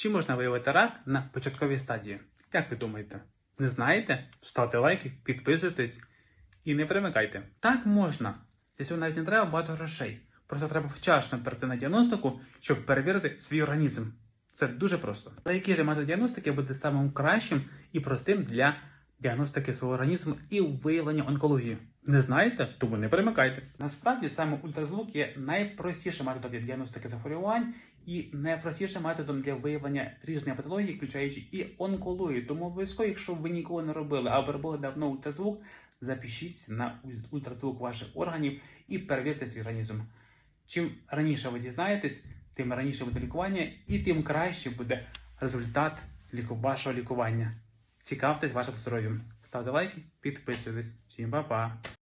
Чи можна виявити рак на початковій стадії? Як ви думаєте? Не знаєте? Ставте лайки, підписуйтесь і не перемикайте. Так можна. Для цього навіть не треба багато грошей. Просто треба вчасно перейти на діагностику, щоб перевірити свій організм. Це дуже просто. Але який же метод діагностики буде самим кращим і простим для діагностики свого організму і виявлення онкології? Не знаєте? Тому не перемикайте. Насправді саме ультразвук є найпростішим методом діагностики захворювань і найпростішим методом для виявлення різних патологій, включаючи і онкологію. Тому обов'язково, якщо ви ніколи не робили, або робили давно ультразвук, запишіться на ультразвук ваших органів і перевірте свій організм. Чим раніше ви дізнаєтесь, тим раніше буде лікування і тим краще буде результат вашого лікування. Цікавтесь вашим здоров'ям. Ставте лайки, підписуйтесь. Всім па-па!